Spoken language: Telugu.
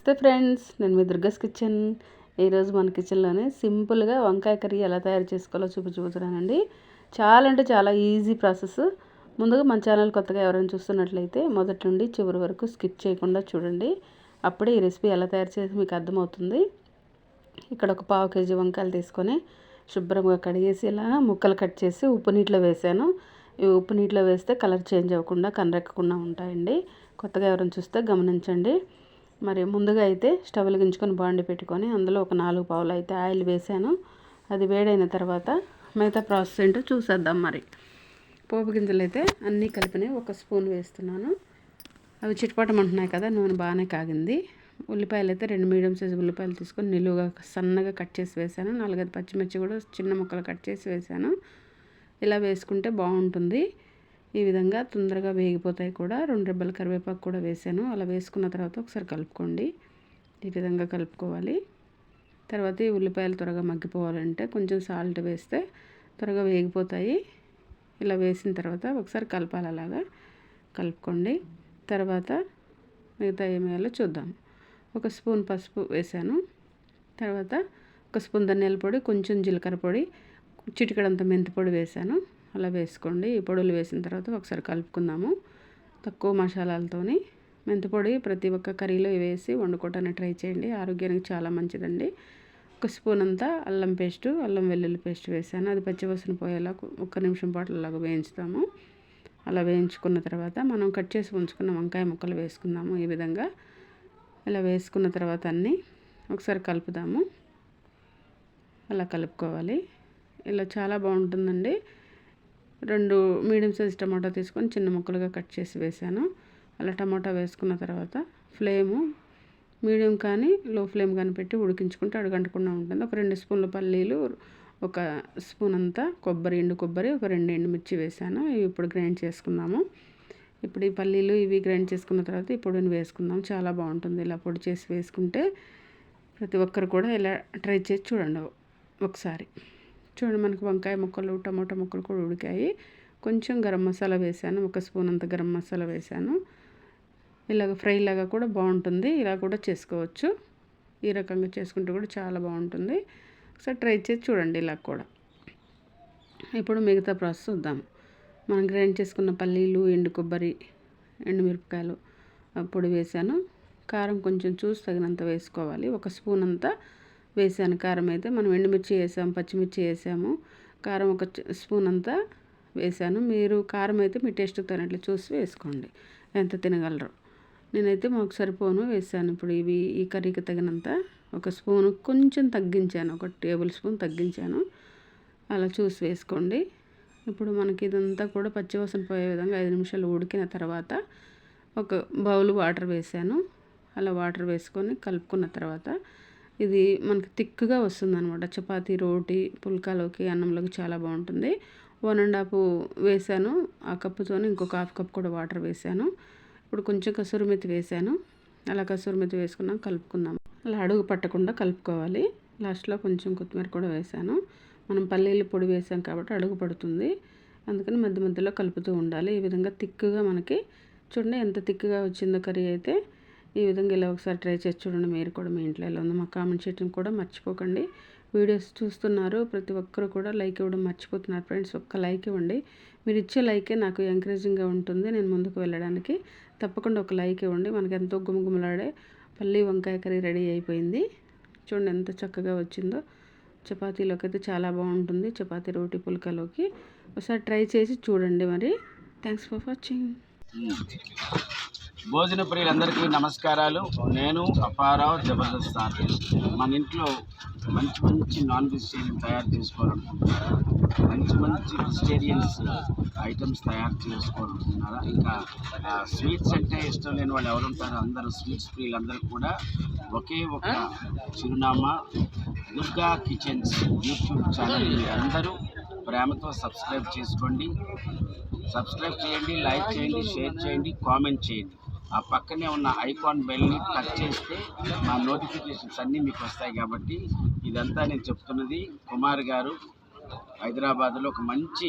నమస్తే ఫ్రెండ్స్ నేను మీ దుర్గస్ కిచెన్. ఈరోజు మన కిచెన్లోనే సింపుల్గా వంకాయ కర్రీ ఎలా తయారు చేసుకోవాలో చూపి చూపుతున్నానండి చాలా అంటే చాలా ఈజీ ప్రాసెస్. ముందుగా మన ఛానల్ కొత్తగా ఎవరైనా చూస్తున్నట్లయితే మొదటి నుండి చివరి వరకు స్కిప్ చేయకుండా చూడండి. అప్పుడే ఈ రెసిపీ ఎలా తయారు చేసి మీకు అర్థమవుతుంది. ఇక్కడ ఒక పావు కేజీ వంకాయలు తీసుకొని శుభ్రంగా కడిగేసి ఇలా ముక్కలు కట్ చేసి ఉప్పు నీటిలో వేసాను. ఇవి ఉప్పు నీటిలో వేస్తే కలర్ చేంజ్ అవ్వకుండా కనరెక్కకుండా ఉంటాయండి. కొత్తగా ఎవరైనా చూస్తే గమనించండి. మరి ముందుగా అయితే స్టవ్ వెలిగించుకొని బాండి పెట్టుకొని అందులో ఒక నాలుగు పావులు అయితే ఆయిల్ వేసాను. అది వేడైన తర్వాత మిగతా ప్రాసెస్ ఏంటో చూసేద్దాం మరి. పోపు గింజలు అయితే అన్నీ కలిపిన ఒక స్పూన్ వేస్తున్నాను. అవి చిటపటమంటున్నాయి కదా నూనె బాగానే కాగింది. ఉల్లిపాయలు అయితే రెండు మీడియం సైజు ఉల్లిపాయలు తీసుకొని నిలువుగా సన్నగా కట్ చేసి వేసాను. నాలుగైదు పచ్చిమిర్చి కూడా చిన్న ముక్కలు కట్ చేసి వేసాను. ఇలా వేసుకుంటే బాగుంటుంది. ఈ విధంగా తొందరగా వేగిపోతాయి కూడా. రెండు రెబ్బల కరివేపాకు కూడా వేసాను. అలా వేసుకున్న తర్వాత ఒకసారి కలుపుకోండి. ఈ విధంగా కలుపుకోవాలి. తర్వాత ఈ ఉల్లిపాయలు త్వరగా మగ్గిపోవాలంటే కొంచెం సాల్ట్ వేస్తే త్వరగా వేగిపోతాయి. ఇలా వేసిన తర్వాత ఒకసారి కలపాలి అలాగా. కలుపుకోండి. తర్వాత మిగతా ఏమేయాలో చూద్దాం. ఒక స్పూన్ పసుపు వేసాను. తర్వాత ఒక స్పూన్ ధనియాల పొడి కొంచెం జీలకర్ర పొడి చిటికడంత మెంతి పొడి వేసాను. అలా వేసుకోండి. ఈ పొడులు వేసిన తర్వాత ఒకసారి కలుపుకుందాము. తక్కువ మసాలాలతోని మెంతిపొడి ప్రతి ఒక్క కర్రీలో వేసి వండుకోవటానికి ట్రై చేయండి. ఆరోగ్యానికి చాలా మంచిదండి. ఒక స్పూన్ అంతా అల్లం పేస్ట్ అల్లం వెల్లుల్లి పేస్ట్ వేసాను. అది పచ్చివసన పోయేలా ఒక్క నిమిషం పాటు అలాగ వేయించుతాము. అలా వేయించుకున్న తర్వాత మనం కట్ చేసి ఉంచుకున్న వంకాయ ముక్కలు వేసుకుందాము ఈ విధంగా. ఇలా వేసుకున్న తర్వాత అన్నీ ఒకసారి కలుపుదాము. అలా కలుపుకోవాలి. ఇలా చాలా బాగుంటుందండి. రెండు మీడియం సైజ్ టమాటా తీసుకొని చిన్న ముక్కలుగా కట్ చేసి వేసాను. అలా టమాటా వేసుకున్న తర్వాత ఫ్లేము మీడియం కానీ లో ఫ్లేమ్ కానీ పెట్టి ఉడికించుకుంటే అడుగంటకుండా ఉంటుంది. ఒక రెండు స్పూన్ల పల్లీలు ఒక స్పూన్ అంతా కొబ్బరి ఎండు కొబ్బరి ఒక రెండు ఎండుమిర్చి వేసాను. ఇవి ఇప్పుడు గ్రైండ్ చేసుకుందాము. ఇప్పుడు ఈ పల్లీలు ఇవి గ్రైండ్ చేసుకున్న తర్వాత ఈ పొడిని వేసుకుందాం. చాలా బాగుంటుంది. ఇలా పొడి చేసి వేసుకుంటే ప్రతి ఒక్కరు కూడా ఇలా ట్రై చేసి చూడండి ఒకసారి. చూడండి మనకి వంకాయ ముక్కలు టమాటా ముక్కలు కూడా ఉడికాయి. కొంచెం గరం మసాలా వేసాను ఒక స్పూన్ అంత గరం మసాలా వేసాను. ఇలాగ ఫ్రై లాగా కూడా బాగుంటుంది ఇలా కూడా చేసుకోవచ్చు. ఈ రకంగా చేసుకుంటే కూడా చాలా బాగుంటుంది. ఒకసారి ట్రై చేసి చూడండి ఇలా కూడా. ఇప్పుడు మిగతా ప్రాసెస్ చూద్దాం. మనం గ్రైండ్ చేసుకున్న పల్లీలు ఎండు కొబ్బరి ఎండుమిరపకాయలు పొడి వేసాను. కారం కొంచెం చూసి తగినంత వేసుకోవాలి. ఒక స్పూన్ అంతా వేసాను. కారం అయితే మనం ఎండుమిర్చి వేసాము పచ్చిమిర్చి వేసాము. కారం ఒక స్పూన్ అంతా వేసాను. మీరు కారం అయితే మీ టేస్ట్ తగినట్లు చూసి వేసుకోండి. ఎంత తినగలరు. నేనైతే మాకు సరిపోను వేసాను. ఇప్పుడు ఇవి ఈ కర్రీకి తగినంత ఒక స్పూన్ కొంచెం తగ్గించాను. ఒక టేబుల్ స్పూన్ తగ్గించాను. అలా చూసి వేసుకోండి. ఇప్పుడు మనకి ఇదంతా కూడా పచ్చివాసన పోయే విధంగా ఐదు నిమిషాలు ఉడికిన తర్వాత ఒక బౌల్ వాటర్ వేసాను. అలా వాటర్ వేసుకొని కలుపుకున్న తర్వాత ఇది మనకి థిక్గా వస్తుంది అనమాట చపాతీ రోటీ పుల్కాలోకి అన్నంలోకి చాలా బాగుంటుంది. వన్ అండ్ హాఫ్ వేసాను. ఆ కప్పుతో ఇంకొక హాఫ్ కప్ కూడా వాటర్ వేసాను. ఇప్పుడు కొంచెం కసూరి మెతి వేసాను. అలా కసూరి మెతి వేసుకున్నాం కలుపుకుందాం. అలా అడుగు పట్టకుండా కలుపుకోవాలి. లాస్ట్లో కొంచెం కొత్తిమీర కూడా వేసాను. మనం పల్లీలు పొడి వేసాం కాబట్టి అడుగు పడుతుంది. అందుకని మధ్య మధ్యలో కలుపుతూ ఉండాలి. ఈ విధంగా తిక్కుగా మనకి చూడండి ఎంత తిక్కుగా వచ్చిందో కర్రీ అయితే. ఈ విధంగా ఇలా ఒకసారి ట్రై చేసి చూడండి. మీరు కూడా మీ ఇంట్లో ఎలా ఉందో మా కామెంట్ చేయడం కూడా మర్చిపోకండి. వీడియోస్ చూస్తున్నారు. ప్రతి ఒక్కరు కూడా లైక్ ఇవ్వడం మర్చిపోతున్నారు. ఫ్రెండ్స్ ఒక్క లైక్ ఇవ్వండి. మీరు ఇచ్చే లైకే నాకు ఎంకరేజింగ్గా ఉంటుంది. నేను ముందుకు వెళ్ళడానికి తప్పకుండా ఒక లైక్ ఇవ్వండి. మనకి ఎంతో గుమగుమలాడే పల్లి వంకాయ కర్రీ రెడీ అయిపోయింది. చూడండి ఎంత చక్కగా వచ్చిందో. చపాతీలోకి అయితే చాలా బాగుంటుంది. చపాతీ రోటి పుల్కలోకి. ఒకసారి ట్రై చేసి చూడండి మరి. Thanks for watching. భోజన ప్రియులందరికీ నమస్కారాలు. నేను అపారావు జబర్దస్త్ మన ఇంట్లో మంచి మంచి నాన్ వెజిటేరియన్ తయారు చేసుకోవాలనుకుంటున్నారా? మంచి మంచి వెజిటేరియన్స్ ఐటమ్స్ తయారు చేసుకోవాలనుకుంటున్నారా? ఇంకా స్వీట్స్ అంటే ఇష్టం లేని వాళ్ళు ఎవరు ఉంటారో అందరూ స్వీట్స్ ప్రియులందరూ కూడా ఒకే ఒక చిరునామా దుర్గా కిచెన్స్ యూట్యూబ్ ఛానల్. అందరూ ప్రేమతో సబ్స్క్రైబ్ చేసుకోండి. సబ్స్క్రైబ్ చేయండి లైక్ చేయండి షేర్ చేయండి కామెంట్ చేయండి. ఆ పక్కనే ఉన్న ఐకాన్ బెల్ని టచ్ చేస్తే మా నోటిఫికేషన్స్ అన్నీ మీకు వస్తాయి కాబట్టి ఇదంతా నేను చెప్తున్నది కుమార్ గారు. హైదరాబాద్లో ఒక మంచి